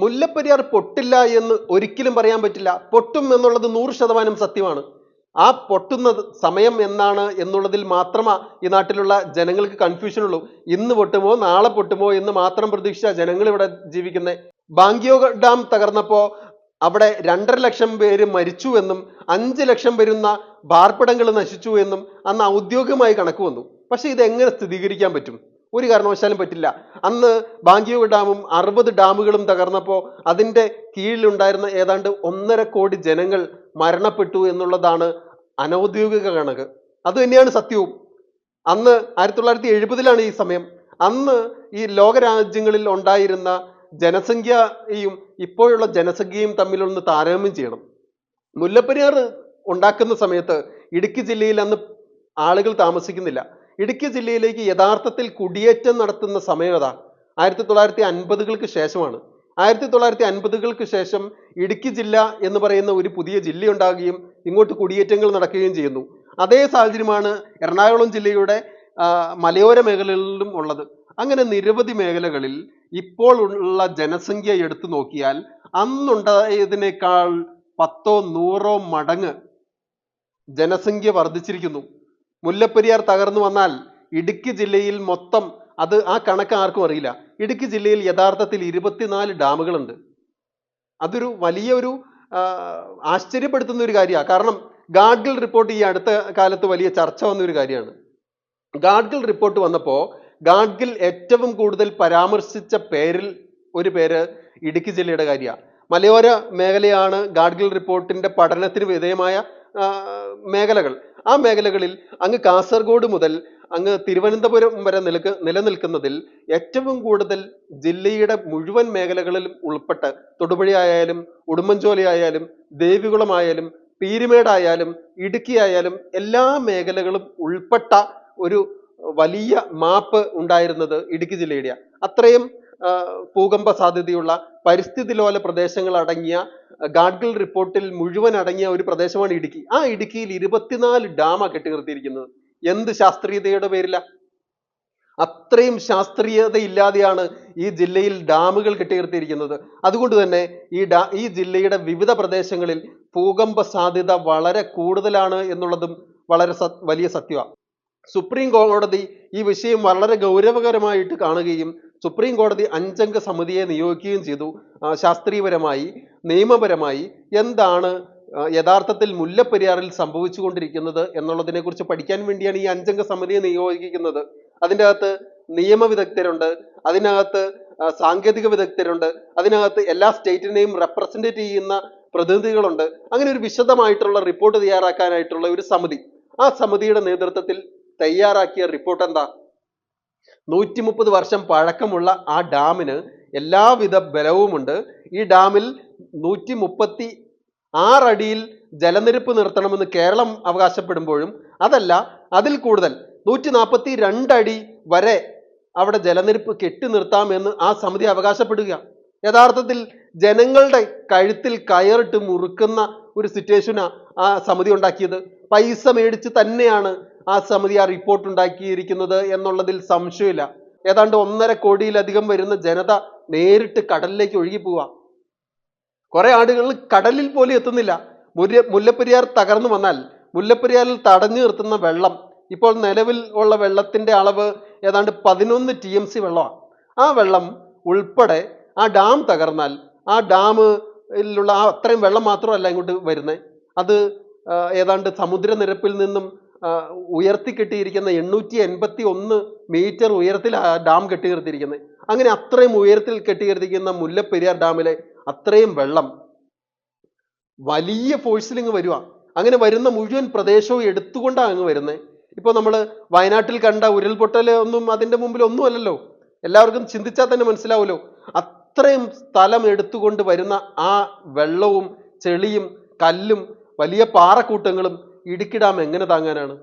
മുല്ലപ്പെരിയാർ പൊട്ടില്ല എന്ന് ഒരിക്കലും പറയാൻ പറ്റില്ല. പൊട്ടും എന്നുള്ളത് നൂറ് ശതമാനം സത്യമാണ്. ആ പൊട്ടുന്നത് സമയം എന്നാണ് എന്നുള്ളതിൽ മാത്രമാ ഈ നാട്ടിലുള്ള ജനങ്ങൾക്ക് കൺഫ്യൂഷൻ ഉള്ളൂ ഇന്ന് പൊട്ടുമോ നാളെ പൊട്ടുമോ എന്ന് മാത്രം പ്രതീക്ഷിച്ച ജനങ്ങൾ ഇവിടെ ജീവിക്കുന്നത് ബാങ്കിയോ ഡാം തകർന്നപ്പോൾ അവിടെ രണ്ടര ലക്ഷം പേര് മരിച്ചു എന്നും അഞ്ച് ലക്ഷം വരുന്ന ബാർപ്പിടങ്ങൾ നശിച്ചു എന്നും അന്ന് ഔദ്യോഗികമായി കണക്ക് വന്നു. പക്ഷേ എങ്ങനെ സ്ഥിരീകരിക്കാൻ പറ്റും? ഒരു കാരണവശാലും പറ്റില്ല. അന്ന് ബാങ്കിയോ ഡാമും അറുപത് ഡാമുകളും തകർന്നപ്പോൾ അതിന്റെ കീഴിലുണ്ടായിരുന്ന ഏതാണ്ട് ഒന്നര കോടി ജനങ്ങൾ മരണപ്പെട്ടു എന്നുള്ളതാണ് അനൗദ്യോഗിക കണക്ക്. അത് തന്നെയാണ് സത്യവും. അന്ന് ആയിരത്തി തൊള്ളായിരത്തി എഴുപതിലാണ് ഈ സമയം. അന്ന് ഈ ലോകരാജ്യങ്ങളിൽ ഉണ്ടായിരുന്ന ജനസംഖ്യയും ഇപ്പോഴുള്ള ജനസംഖ്യയും തമ്മിലൊന്ന് താരതമ്യം ചെയ്യണം. മുല്ലപ്പെരിയാർ ഉണ്ടാക്കുന്ന സമയത്ത് ഇടുക്കി ജില്ലയിൽ അന്ന് ആളുകൾ താമസിക്കുന്നില്ല. ഇടുക്കി ജില്ലയിലേക്ക് യഥാർത്ഥത്തിൽ കുടിയേറ്റം നടത്തുന്ന സമയം അതാ ആയിരത്തി തൊള്ളായിരത്തി അൻപതുകൾക്ക് ശേഷമാണ്. ആയിരത്തി തൊള്ളായിരത്തി അൻപതുകൾക്ക് ശേഷം ഇടുക്കി ജില്ല എന്ന് പറയുന്ന ഒരു പുതിയ ജില്ല ഉണ്ടാകുകയും ഇങ്ങോട്ട് കുടിയേറ്റങ്ങൾ നടക്കുകയും ചെയ്യുന്നു. അതേ സാഹചര്യമാണ് എറണാകുളം ജില്ലയുടെ മലയോര മേഖലകളിലും ഉള്ളത്. അങ്ങനെ നിരവധി മേഖലകളിൽ ഇപ്പോൾ ഉള്ള ജനസംഖ്യ എടുത്തു നോക്കിയാൽ അന്നുണ്ടായതിനേക്കാൾ പത്തോ നൂറോ മടങ്ങ് ജനസംഖ്യ വർദ്ധിച്ചിരിക്കുന്നു. മുല്ലപ്പെരിയാർ തകർന്നു വന്നാൽ ഇടുക്കി ജില്ലയിൽ മൊത്തം അത് ആ കണക്ക് ആർക്കും അറിയില്ല. ഇടുക്കി ജില്ലയിൽ യഥാർത്ഥത്തിൽ ഇരുപത്തിനാല് ഡാമുകളുണ്ട്. അതൊരു വലിയൊരു ആശ്ചര്യപ്പെടുത്തുന്ന ഒരു കാര്യമാണ്. കാരണം ഗാഡ്ഗിൽ റിപ്പോർട്ട് ഈ അടുത്ത കാലത്ത് വലിയ ചർച്ച വന്ന ഒരു കാര്യമാണ്. ഗാഡ്ഗിൽ റിപ്പോർട്ട് വന്നപ്പോൾ ഗാഡ്ഗിൽ ഏറ്റവും കൂടുതൽ പരാമർശിച്ച പേരിൽ ഒരു പേര് ഇടുക്കി ജില്ലയുടെ കാര്യമാണ്. മലയോര മേഖലയാണ് ഗാഡ്ഗിൽ റിപ്പോർട്ടിന്റെ പഠനത്തിന് വിധേയമായ മേഖലകൾ. ആ മേഖലകളിൽ അങ്ങ് കാസർഗോഡ് മുതൽ അങ്ങ് തിരുവനന്തപുരം വരെ നിലയ്ക്ക് നിലനിൽക്കുന്നതിൽ ഏറ്റവും കൂടുതൽ ജില്ലയുടെ മുഴുവൻ മേഖലകളിലും ഉൾപ്പെട്ട് തൊടുപുഴ ആയാലും ഉടുമ്പൻചോല ആയാലും ദേവികുളമായാലും പീരുമേടായാലും ഇടുക്കി ആയാലും എല്ലാ മേഖലകളും ഉൾപ്പെട്ട ഒരു വലിയ മാപ്പ് ഉണ്ടായിരുന്നത് ഇടുക്കി ജില്ലയുടെ അത്രയും ഭൂകമ്പ സാധ്യതയുള്ള പരിസ്ഥിതി ലോല പ്രദേശങ്ങൾ അടങ്ങിയ ഗാഡ്ഗിൽ റിപ്പോർട്ടിൽ മുഴുവൻ അടങ്ങിയ ഒരു പ്രദേശമാണ് ഇടുക്കി. ആ ഇടുക്കിയിൽ ഇരുപത്തിനാല് ഡാമാ കെട്ടി നിർത്തിയിരിക്കുന്നത് എന്ത് ശാസ്ത്രീയതയുടെ പേരില? അത്രയും ശാസ്ത്രീയത ഇല്ലാതെയാണ് ഈ ജില്ലയിൽ ഡാമുകൾ കെട്ടിയുയർത്തിയിരിക്കുന്നത് അതുകൊണ്ട് തന്നെ ഈ ഡാ ഈ ജില്ലയുടെ വിവിധ പ്രദേശങ്ങളിൽ ഭൂകമ്പ സാധ്യത വളരെ കൂടുതലാണ് എന്നുള്ളതും വളരെ വലിയ സത്യമാണ് സുപ്രീം കോടതി ഈ വിഷയം വളരെ ഗൗരവകരമായിട്ട് കാണുകയും സുപ്രീം കോടതി അഞ്ചംഗ സമിതിയെ നിയോഗിക്കുകയും ചെയ്തു. ശാസ്ത്രീയപരമായി നിയമപരമായി എന്താണ് യഥാർത്ഥത്തിൽ മുല്ലപ്പെരിയാറിൽ സംഭവിച്ചുകൊണ്ടിരിക്കുന്നത് എന്നുള്ളതിനെക്കുറിച്ച് പഠിക്കാൻ വേണ്ടിയാണ് ഈ അഞ്ചംഗ സമിതിയെ നിയോഗിക്കുന്നത്. അതിന്റെ അകത്ത് നിയമവിദഗ്ധരുണ്ട് അതിനകത്ത് സാങ്കേതിക വിദഗ്ധരുണ്ട് അതിനകത്ത് എല്ലാ സ്റ്റേറ്റിനെയും റെപ്രസെന്റേറ്റ് ചെയ്യുന്ന പ്രതിനിധികളുണ്ട്. അങ്ങനെ ഒരു വിശദമായിട്ടുള്ള റിപ്പോർട്ട് തയ്യാറാക്കാനായിട്ടുള്ള ഒരു സമിതി. ആ സമിതിയുടെ നേതൃത്വത്തിൽ തയ്യാറാക്കിയ റിപ്പോർട്ട് എന്താ? നൂറ്റി മുപ്പത് വർഷം പഴക്കമുള്ള ആ ഡാമിന് എല്ലാവിധ ബലവുമുണ്ട്. ഈ ഡാമിൽ നൂറ്റി മുപ്പത്തി ആറടിയിൽ ജലനിരപ്പ് നിർത്തണമെന്ന് കേരളം അവകാശപ്പെടുമ്പോഴും അതല്ല അതിൽ കൂടുതൽ നൂറ്റി നാൽപ്പത്തി രണ്ടടി വരെ അവിടെ ജലനിരപ്പ് കെട്ടി നിർത്താമെന്ന് ആ സമിതി അവകാശപ്പെടുക. യഥാർത്ഥത്തിൽ ജനങ്ങളുടെ കഴുത്തിൽ കയറിട്ട് മുറുക്കുന്ന ഒരു സിറ്റുവേഷനാണ് ആ സമിതി ഉണ്ടാക്കിയത്. പൈസ മേടിച്ച് തന്നെയാണ് ആ സമിതി ആ റിപ്പോർട്ട് ഉണ്ടാക്കിയിരിക്കുന്നത് എന്നുള്ളതിൽ സംശയമില്ല. ഏതാണ്ട് ഒന്നര കോടിയിലധികം വരുന്ന ജനത നേരിട്ട് കടലിലേക്ക് ഒഴുകി പോവാ. കുറെ ആളുകൾ കടലിൽ പോലും എത്തുന്നില്ല. മുല്ല മുല്ലപ്പെരിയാർ തകർന്നു വന്നാൽ മുല്ലപ്പെരിയാറിൽ തടഞ്ഞു നിർത്തുന്ന വെള്ളം. ഇപ്പോൾ നിലവിൽ ഉള്ള വെള്ളത്തിന്റെ അളവ് ഏതാണ്ട് പതിനൊന്ന് ടി എം സി വെള്ളമാണ് ആ വെള്ളം ഉൾപ്പെടെ ആ ഡാം തകർന്നാൽ ആ ഡാമിലുള്ള ആ അത്രയും വെള്ളം മാത്രമല്ല ഇങ്ങോട്ട് വരുന്നത് അത് ഏതാണ്ട് സമുദ്രനിരപ്പിൽ നിന്നും ആ, ഉയർത്തി കെട്ടിയിരിക്കുന്ന എണ്ണൂറ്റി എൺപത്തി ഒന്ന് മീറ്റർ ഉയരത്തിൽ ഡാം കെട്ടി നിർത്തിയിരിക്കുന്നത് അങ്ങനെ അത്രയും ഉയരത്തിൽ കെട്ടിയിരുത്തിക്കുന്ന മുല്ലപ്പെരിയാർ ഡാമിലെ അത്രയും വെള്ളം വലിയ ഫോഴ്സിൽ ഇങ്ങ് അങ്ങനെ വരുന്ന മുഴുവൻ പ്രദേശവും എടുത്തുകൊണ്ടാണ് അങ്ങ് വരുന്നത് ഇപ്പോൾ നമ്മൾ വയനാട്ടിൽ കണ്ട ഉരുൾപൊട്ടൽ ഒന്നും അതിന്റെ മുമ്പിൽ ഒന്നും അല്ലല്ലോ. എല്ലാവർക്കും ചിന്തിച്ചാൽ തന്നെ മനസ്സിലാവുമല്ലോ അത്രയും സ്ഥലം എടുത്തുകൊണ്ട് വരുന്ന ആ വെള്ളവും ചെളിയും കല്ലും വലിയ പാറക്കൂട്ടങ്ങളും ഇടുക്കി ഡാം എങ്ങനെ താങ്ങാനാണ്?